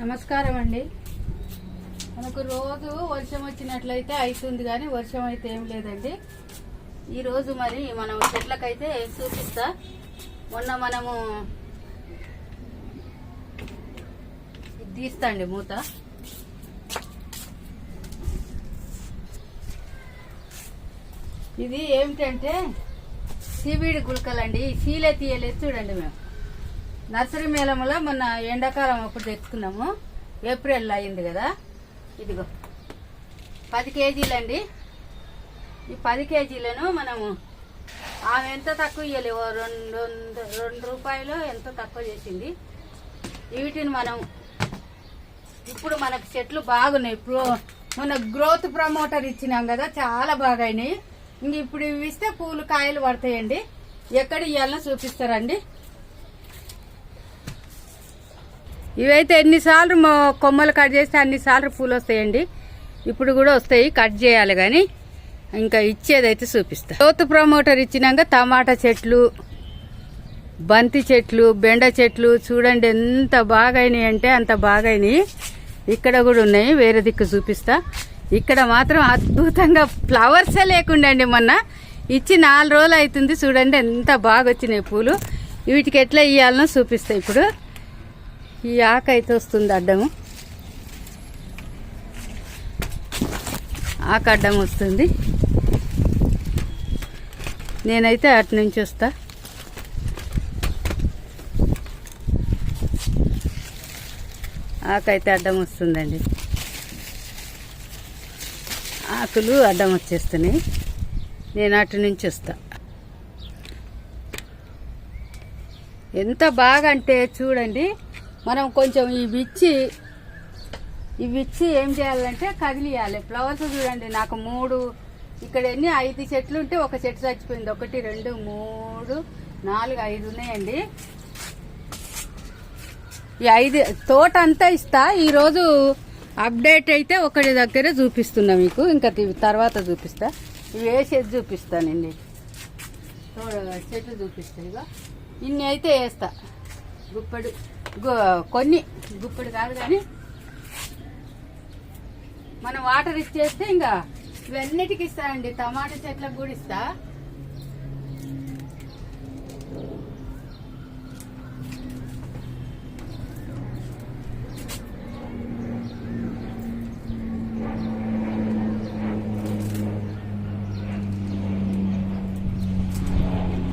నమస్కారం అండి మనకు రోజు వర్షం వచ్చినట్లయితే అవుతుంది కానీ వర్షం అయితే ఏం లేదండి. ఈరోజు మరి మనం చెట్లకైతే చూపిస్తా. మొన్న మనము తీస్తా తీస్తండి మూత. ఇది ఏమిటంటే సీవీడి గుళకలండి ఈ సీలే తీయలేదు చూడండి మేము. నర్సరీ మేళంలో మొన్న ఎండాకాలం అప్పుడు తెచ్చుకున్నాము. ఏప్రిల్ అయింది కదా. ఇదిగో. పది కేజీలండి. ఈ పది కేజీలను మనము ఆమె ఎంత తక్కువ ఇవ్వలేవు రెండు రెండు రూపాయలు ఎంత తక్కువ చేసింది. వీటిని మనం ఇప్పుడు మనకు చెట్లు బాగున్నాయి. ఇప్పుడు మన గ్రోత్ ప్రమోటర్ ఇచ్చినాం కదా చాలా బాగా అయినాయి ఇంక ఇప్పుడు ఇవి ఇస్తే పూలు కాయలు పడతాయండి. ఎక్కడ ఇవ్వాలని చూపిస్తారండి. ఇవైతే ఎన్నిసార్లు మా కొమ్మలు కట్ చేస్తే అన్నిసార్లు పూలు వస్తాయండి. ఇప్పుడు కూడా వస్తాయి కట్ చేయాలి కానీ ఇంకా ఇచ్చేదైతే చూపిస్తా. గ్రోత్ ప్రమోటర్ ఇచ్చినాక టమాటా చెట్లు బంతి చెట్లు బెండ చెట్లు చూడండి ఎంత బాగైనాయి అంటే అంత బాగైనాయి. ఇక్కడ కూడా ఉన్నాయి వేరే దిక్కు చూపిస్తా. ఇక్కడ మాత్రం అద్భుతంగా ఫ్లవర్సే లేకుండండి మొన్న. ఇచ్చి నాలుగు రోజులు అవుతుంది చూడండి ఎంత బాగా వచ్చినాయి పూలు. వీటికి ఎట్లా ఇవ్వాలనో చూపిస్తాయి ఇప్పుడు. ఈ ఆకు అయితే వస్తుంది అడ్డము. ఆకు అడ్డం వస్తుంది. నేనైతే అటు నుంచి వస్తా. ఆకైతే అడ్డం వస్తుందండి. ఆకులు అడ్డం వచ్చేస్తున్నాయి. నేను అటు నుంచి వస్తా. ఎంత బాగా అంటే చూడండి. మనం కొంచెం ఇవి ఇచ్చి ఇవి ఇచ్చి ఏం చేయాలంటే కదిలియాలి. ఫ్లవర్స్ చూడండి నాకు మూడు ఇక్కడ ఎన్ని? ఐదు చెట్లు ఉంటే ఒక చెట్టు చచ్చిపోయింది. ఒకటి రెండు మూడు నాలుగు ఐదు ఉన్నాయండి. ఈ ఐదు తోట అంతా ఇస్తా. ఈరోజు అప్డేట్ అయితే ఒకటి దగ్గర చూపిస్తున్నా మీకు. ఇంకా తర్వాత చూపిస్తా. ఇవి వేసేది చూపిస్తానండి చెట్లు చూపిస్తా ఇక ఇన్ని అయితే వేస్తా. గుప్పడు. కొన్ని. గుప్పుడు కాదు కానీ మనం వాటర్ ఇచ్చేస్తే ఇంకా ఇవన్నిటికి ఇస్తానండి టమాటా చెట్లకు కూడా ఇస్తా.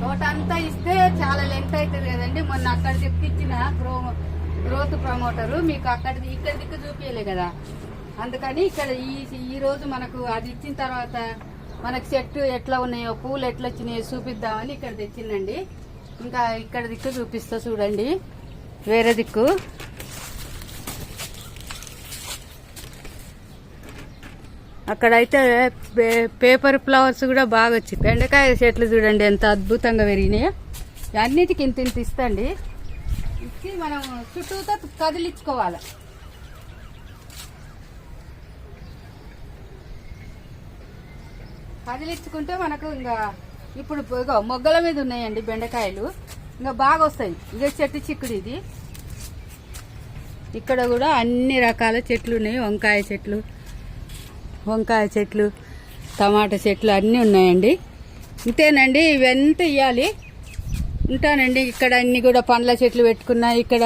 తోట అంతా ఇస్తే చాలా లెంత్ అవుతుంది. మొన్న అక్కడ తెప్పించిన గ్రో గ్రోత్ ప్రమోటరు మీకు అక్కడికి ఇక్కడ దిక్కు చూపించలే కదా. అందుకని ఇక్కడ ఈ ఈ రోజు మనకు అది ఇచ్చిన తర్వాత మనకు చెట్టు ఎట్లా ఉన్నాయో పూలు ఎట్లా వచ్చినాయో చూపిద్దామని ఇక్కడ తెచ్చిందండి. ఇంకా ఇక్కడ దిక్కు చూపిస్తా చూడండి. వేరే దిక్కు. అక్కడైతే పే- పేపర్ ఫ్లవర్స్ కూడా బాగా వచ్చి బెండకాయ చెట్లు చూడండి ఎంత అద్భుతంగా పెరిగినాయో. అన్నిటికి ఇంత ఇంత ఇస్తండి. ఇచ్చి మనం చుట్టూతో కదిలించుకోవాలి. కదిలించుకుంటే మనకు ఇంకా ఇప్పుడు మొగ్గల మీద ఉన్నాయండి బెండకాయలు. ఇంకా బాగా వస్తాయి. ఇదే చెట్టు చిక్కుడు ఇది. ఇక్కడ కూడా అన్ని రకాల చెట్లు ఉన్నాయి. వంకాయ చెట్లు వంకాయ చెట్లు టమాటా చెట్లు అన్నీ ఉన్నాయండి. ఇంతేనండి. ఇవంతా ఇవ్వాలి ఉంటానండి. ఇక్కడ అన్ని కూడా పండ్ల చెట్లు పెట్టుకున్నా ఇక్కడ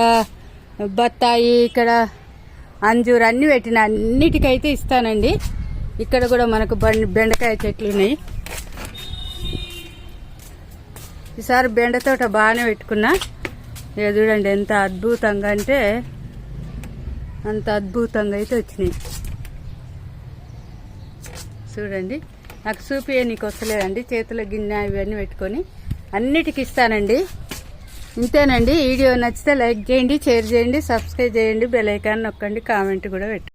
బత్తాయి ఇక్కడ అంజూరు అన్ని పెట్టిన అన్నిటికైతే ఇస్తానండి. ఇక్కడ కూడా మనకు బెండకాయ చెట్లు ఉన్నాయి. ఈసారి బెండ తోట బాగానే పెట్టుకున్నా. ఇక చూడండి ఎంత అద్భుతంగా అంటే అంత అద్భుతంగా అయితే వచ్చినాయి. చూడండి. నాకు చూపి నీకు వస్తలేదండి. చేతిలో గిన్నె ఇవన్నీ పెట్టుకొని అన్నిటికి ఇస్తానండి. ఇంతేనండి. వీడియో నచ్చితే లైక్ చేయండి షేర్ చేయండి సబ్స్క్రైబ్ చేయండి బెల్ ఐకాన్ నొక్కండి కామెంట్ కూడా పెట్టండి.